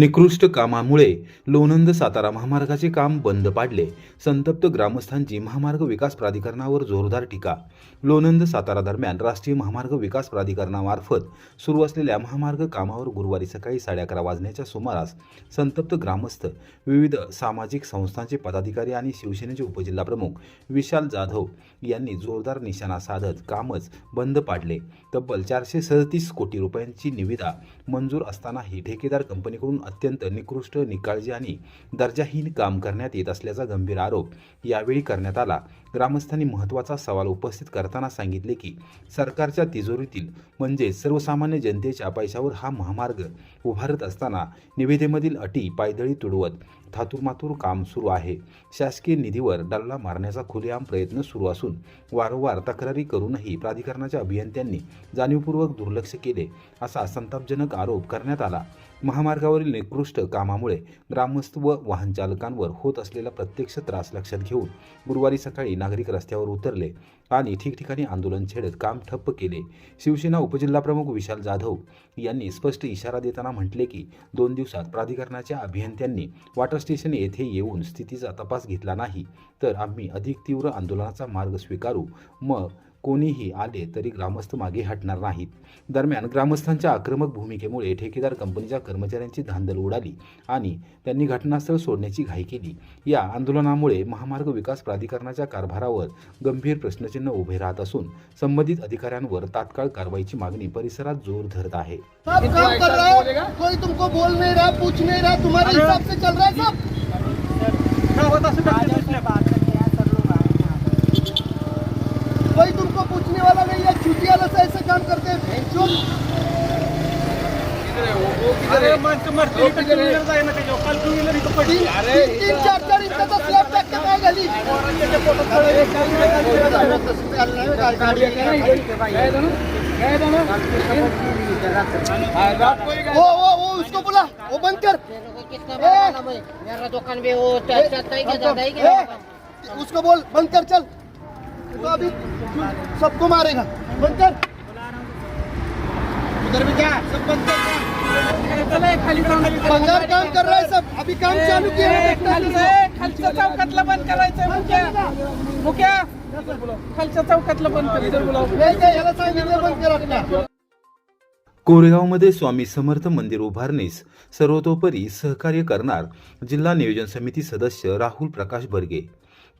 निकृष्ट कामामुळे लोणंद सातारा महामार्गाचे काम बंद पाडले. संतप्त ग्रामस्थांची महामार्ग विकास प्राधिकरणावर जोरदार टीका. लोणंद सातारा दरम्यान राष्ट्रीय महामार्ग विकास प्राधिकरणामार्फत सुरू असलेल्या महामार्ग कामावर गुरुवारी सकाळी साडे अकरा वाजण्याच्या सुमारास संतप्त ग्रामस्थ विविध सामाजिक संस्थांचे पदाधिकारी आणि शिवसेनेचे उपजिल्हाप्रमुख विशाल जाधव यांनी जोरदार निशाणा साधत कामच बंद पाडले. तब्बल चारशे सदतीस कोटी रुपयांची निविदा मंजूर असतानाही ठेकेदार कंपनीकडून अत्यंत निकृष्ट निकाळजी आणि दर्जाहीन काम करण्यात येत असल्याचा गंभीर आरोप यावेळी करण्यात आला. ग्रामस्थांनी महत्त्वाचा सवाल उपस्थित करताना सांगितले की सरकारच्या तिजोरीतील म्हणजे सर्वसामान्य जनतेच्या पैशावर हा महामार्ग उभारत असताना निविदेमधील अटी पायदळी तुडवत थातुरमातूर काम सुरू आहे. शासकीय निधीवर डल्ला मारण्याचा खुलेआम प्रयत्न सुरू असून वारंवार तक्रारी करूनही प्राधिकरणाच्या अभियंत्यांनी जाणीवपूर्वक दुर्लक्ष केले असा संतापजनक आरोप करण्यात आला. महामार्गावरील निकृष्ट कामामुळे ग्रामस्थ व वाहनचालकांवर होत असलेला प्रत्यक्ष त्रास लक्षात घेऊन गुरुवारी सकाळी नागरिक रस्त्यावर उतरले आणि ठिकठिकाणी आंदोलन छेडत काम ठप्प केले. शिवसेना उपजिल्हाप्रमुख विशाल जाधव यांनी स्पष्ट इशारा देताना म्हटले की दोन दिवसात प्राधिकरणाच्या अभियंत्यांनी वॉटर स्टेशन येथे येऊन स्थितीचा तपास घेतला नाही तर आम्ही अधिक तीव्र आंदोलनाचा मार्ग स्वीकारू. मग कोणीही आले तरी ग्रामस्थ मागे हटणार नाहीत. दरम्यान ग्रामस्थांच्या आक्रमक भूमिकेमुळे ठेकेदार कंपनीच्या कर्मचाऱ्यांची धांदल उडाली आणि त्यांनी घटनास्थळ सोडण्याची घाई केली. या आंदोलनामुळे महामार्ग विकास प्राधिकरणाच्या कारभारावर गंभीर प्रश्नचिन्ह उभे राहत असून संबंधित अधिकाऱ्यांवर तात्काळ कारवाईची मागणी परिसरात जोर धरत आहे. है। हिसाब से चल रहा है सब कोई तुमको पूछने वाला नहीं है छुट्टी वाला से ऐसे काम करते हैं भैंचोद। अरे माणसं मरतील इथं two wheeler जाई ना त्याच्यावर. काल two wheeler इथं पडली. तीन तीन तीन चार चार इंचाचा स्लॅब टाकते काय झाली पोरांच्या पोटात कळलं. वो वो वो उसको बोला वो बंद कर कितना ए! बड़ा नाम है मेरा दुकान भी वो चलता ही क्या ज्यादा ही क्या ए, उसको बोल बंद कर चल तो अभी सबको मारेगा। बंद कर उधर भी क्या सब बंद कर. बंगार काम कर रहा है सब। अभी काम चालू किया है खालच्या चौकातलं बंद करायचं मुख्या। मुख्या खालच्या चौकातलं बंद करायचं नाही काय याला सांगितलं बंद कर आपल्या कोरेगावमध्ये स्वामी समर्थ मंदिर उभारणीस सर्वतोपरी सहकार्य करणार जिल्हा नियोजन समिती सदस्य राहुल प्रकाश बर्गे.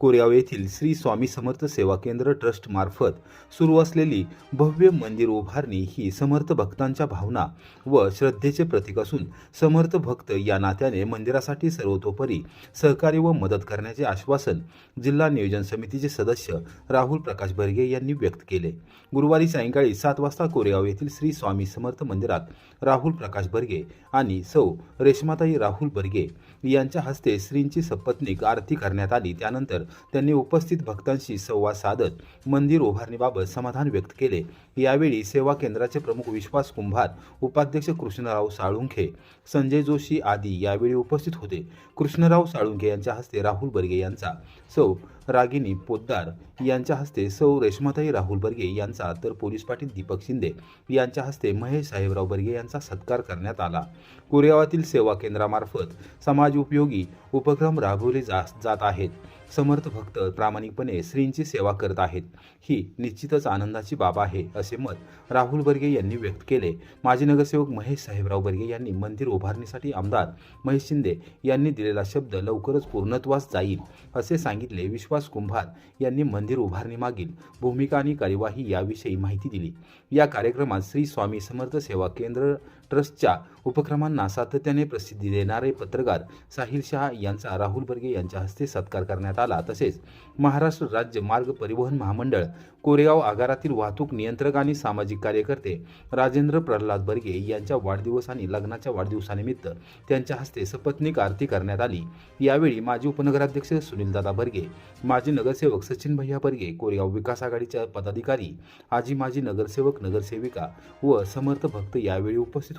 कोरेगाव येथील श्री स्वामी समर्थ सेवा केंद्र ट्रस्ट मार्फत सुरू असलेली भव्य मंदिर उभारणी ही समर्थ भक्तांच्या भावना व श्रद्धेचे प्रतीक असून समर्थ भक्त या नात्याने मंदिरासाठी सर्वतोपरी सहकार्य व मदत करण्याचे आश्वासन जिल्हा नियोजन समितीचे सदस्य राहुल प्रकाश बर्गे यांनी व्यक्त केले. गुरुवारी सायंकाळी सात वाजता कोरेगाव येथील श्री स्वामी समर्थ मंदिरात राहुल प्रकाश बर्गे आणि सौ रेशमाताई राहुल बर्गे यांच्या हस्ते श्रींची सपत्नीक आरती करण्यात आली. त्यानंतर त्यांनी उपस्थित भक्तांशी संवाद साधत मंदिर उभारणीबाबत समाधान व्यक्त केले. यावेळी सेवा केंद्राचे प्रमुख विश्वास कुंभार उपाध्यक्ष कृष्णराव साळुंखे संजय जोशी आदी यावेळी उपस्थित होते. कृष्णराव साळुंखे यांच्या हस्ते राहुल बर्गे यांचा सौ रागिनी पोद्दार यांच्या हस्ते सौ रेशमाताई राहुल बर्गे यांचा तर पोलीस पाटील दीपक शिंदे यांच्या हस्ते महेश साहेबराव बर्गे यांचा सत्कार करण्यात आला. कोरेगावातील सेवा केंद्रामार्फत समाज उपयोगी उपक्रम राबवले जा जात आहेत. समर्थ भक्त प्रामाणिकपणे श्रींची सेवा करत आहेत. ही निश्चितच आनंदाची बाब आहे असे मत राहुल बर्गे यांनी व्यक्त केले. माजी नगरसेवक महेश साहेबराव बर्गे यांनी मंदिर उभारणीसाठी आमदार महेश शिंदे यांनी दिलेला शब्द लवकरच पूर्णत्वास जाईल असे सांगितले विश्व विश्वास कुंभार यांनी मंदिर उभारणीमागील भूमिका आणि कार्यवाही याविषयी माहिती दिली. या कार्यक्रमात श्री स्वामी समर्थ सेवा केंद्र ट्रस्टच्या उपक्रमांना सातत्याने प्रसिद्धी देणारे पत्रकार साहिल शहा यांचा राहुल बर्गे यांच्या हस्ते सत्कार करण्यात आला. तसेच महाराष्ट्र राज्य मार्ग परिवहन महामंडळ कोरेगाव आगारातील वाहतूक नियंत्रक आणि सामाजिक कार्यकर्ते राजेंद्र प्रल्हाद बर्गे यांच्या वाढदिवस आणि लग्नाच्या वाढदिवसानिमित्त त्यांच्या हस्ते सपत्नीक आरती करण्यात आली. यावेळी माजी उपनगराध्यक्ष सुनीलदादा बर्गे माजी नगरसेवक सचिन भैया बर्गे कोरेगाव विकास आघाडीच्या पदाधिकारी आजी माजी नगरसेवक नगरसेविका व समर्थ भक्त यावेळी उपस्थित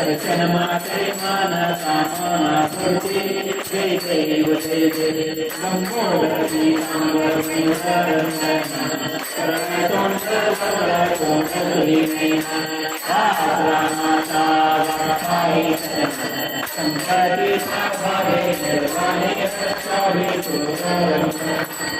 दर्शन माते मानसा स्मृती जय देव जय जय संपूर्णी संवर्ती सरसन सर्वतों सर्वतो सर्वेति रामाता साई संकटे साभवे सर्वाने सत्सावे सुरसरम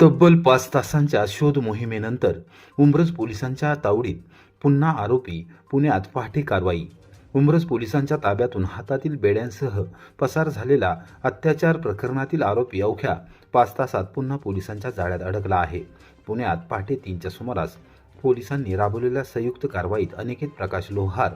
तब्बल पाच तासांच्या शोध मोहिमेनंतर उमरज पोलिसांच्या तावडीत पुन्हा आरोपी पुण्यात पहाटे कारवाई. उमरज पोलिसांच्या ताब्यातून हातातील बेड्यांसह पसार झालेला अत्याचार प्रकरणातील आरोपी अवघ्या पाच तासात पुन्हा पोलिसांच्या जाळ्यात अडकला आहे. पुण्यात पहाटे तीनच्या सुमारास पोलिसांनी राबवलेल्या संयुक्त कारवाईत अनिकेत प्रकाश लोहार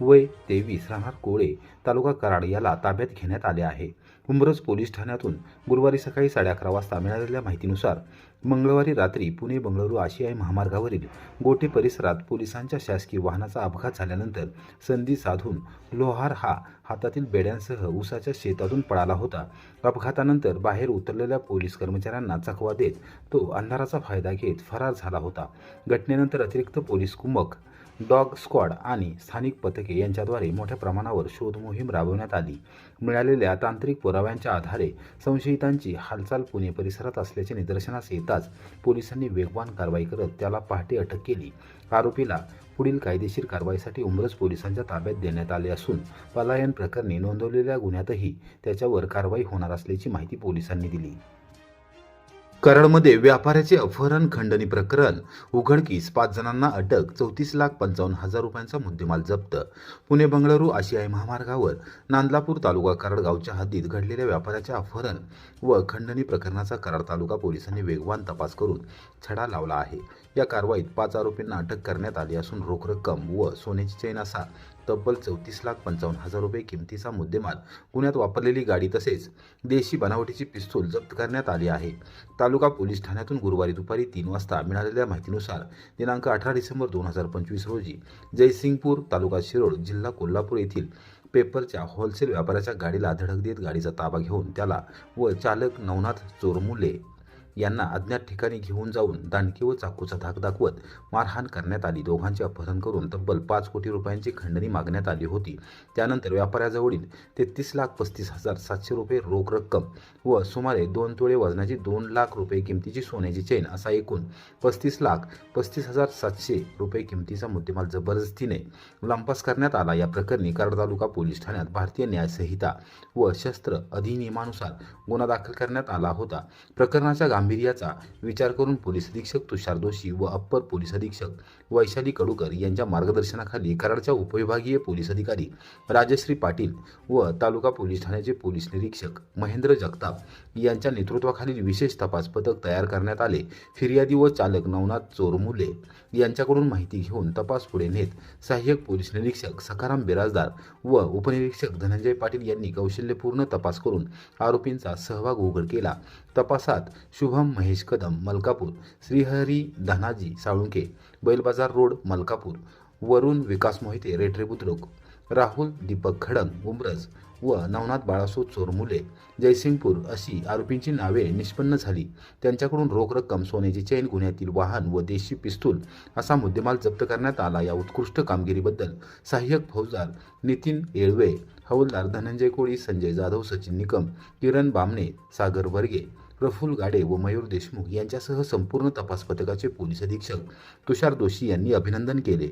वय तेवीस राहणार कोळे तालुका कराड याला ताब्यात घेण्यात आले आहे. उमरज पोलीस ठाण्यातून गुरुवारी सकाळी साडे अकरा वाजता मिळालेल्या माहितीनुसार मंगळवारी रात्री पुणे बंगळुरू आशियाई महामार्गावरील गोटे परिसरात पोलिसांच्या शासकीय वाहनाचा अपघात झाल्यानंतर संधी साधून लोहार हा हातातील बेड्यांसह ऊसाच्या शेतातून पळाला होता. अपघातानंतर बाहेर उतरलेल्या पोलीस कर्मचाऱ्यांना चकवा देत तो अंधाराचा फायदा घेत फरार झाला होता. घटनेनंतर अतिरिक्त पोलीस कुमक डॉग स्क्वॉड आणि स्थानिक पथके यांच्याद्वारे मोठ्या प्रमाणावर शोधमोहीम राबवण्यात आली. मिळालेल्या तांत्रिक पुराव्यांच्या आधारे संशयितांची हालचाल पुणे परिसरात असल्याचे निदर्शनास येताच पोलिसांनी वेगवान कारवाई करत त्याला पहाटे अटक केली. आरोपीला पुढील कायदेशीर कारवाईसाठी उमरज पोलिसांच्या ताब्यात देण्यात आले असून पलायन प्रकरणी नोंदवलेल्या गुन्ह्यातही त्याच्यावर कारवाई होणार असल्याची माहिती पोलिसांनी दिली. कराडमध्ये व्यापाऱ्याचे अपहरण खंडणी प्रकरण उघडकीस पाच जणांना अटक चौतीस लाख पंचावन्न हजार रुपयांचा मुद्देमाल जप्त. पुणे बंगळुरू आशियाई महामार्गावर नांदलापूर तालुका कराड गावच्या हद्दीत घडलेल्या व्यापाऱ्याचे अपहरण व खंडणी प्रकरणाचा कराड तालुका पोलिसांनी वेगवान तपास करून छडा लावला आहे. या कारवाईत पाच आरोपींना अटक करण्यात आली असून रोख रक्कम व सोन्याची चैन असा तब्बल चौतीस लाख पंचावन्न हजार रुपये किमतीचा मुद्देमाल गुन्ह्यात वापरलेली गाडी तसेच देशी बनावटीची पिस्तूल जप्त करण्यात आली आहे. तालुका पोलीस ठाण्यातून गुरुवारी दुपारी तीन वाजता मिळालेल्या माहितीनुसार दिनांक अठरा डिसेंबर दोन हजार पंचवीस रोजी जयसिंगपूर तालुका शिरोड जिल्हा कोल्हापूर येथील पेपरच्या होलसेल व्यापाऱ्याच्या गाडीला धडक देत गाडीचा ताबा घेऊन त्याला व चालक नवनाथ चोरमुले यांना अज्ञात ठिकाणी घेऊन जाऊन दांडकी व चाकूचा धाक दाखवत मारहाण करण्यात आली. दोघांचे अपहरण करून तब्बल पाच कोटी रुपयांची खंडणी मागण्यात आली होती. त्यानंतर व्यापाऱ्याजवळील तेहतीस लाख पस्तीस हजार सातशे रुपये रोख रक्कम व सुमारे दोन तोळे वजनाची दोन लाख रुपये किमतीची सोन्याची चेन असा एकूण पस्तीस लाख पस्तीस हजार सातशे रुपये किमतीचा मुद्देमाल जबरदस्तीने लंपास करण्यात आला. या प्रकरणी कराड तालुका पोलीस ठाण्यात भारतीय न्यायसंहिता व शस्त्र अधिनियमानुसार गुन्हा दाखल करण्यात आला होता. प्रकरणाच्या गांभीर्याचा विचार करून पोलीस अधीक्षक तुषार जोशी व अप्पर पोलीस अधीक्षक वैशाली कडूकर यांच्या मार्गदर्शनाखाली कराडच्या उपविभागीय पोलीस अधिकारी राजश्री पाटील व तालुका पोलीस ठाण्याचे पोलीस निरीक्षक महेंद्र जगताप यांच्या नेतृत्वाखालील विशेष तपास पथक तयार करण्यात आले. फिर्यादी व चालक नवनाथ चोरमुले यांच्याकडून माहिती घेऊन तपास पुढे नेत सहाय्यक पोलीस निरीक्षक सखाराम बिराजदार व उपनिरीक्षक धनंजय पाटील यांनी कौशल्यपूर्ण तपास करून आरोपींचा सहभाग उघड केला. तपासात शुभम महेश कदम मलकापूर श्रीहरी धनाजी साळुंके बैलबाजार रोड मलकापूर वरुण विकास मोहिते रेटरे बुद्रुक राहुल दीपक खडंग उमरज व नवनाथ बाळासो चोरमुले जयसिंगपूर अशी आरोपींची नावे निष्पन्न झाली. त्यांच्याकडून रोख रक्कम सोन्याची चैन गुन्ह्यातील वाहन व देशी पिस्तूल असा मुद्देमाल जप्त करण्यात आला. या उत्कृष्ट कामगिरीबद्दल सहाय्यक फौजदार नितीन येळवे हवलदार धनंजय कोळी संजय जाधव सचिन निकम किरण बामणे सागर वर्गे प्रफुल्ल गाडे व मयूर देशमुख यांच्यासह संपूर्ण तपास पथकाचे पोलीस अधीक्षक तुषार दोशी यांनी अभिनंदन केले.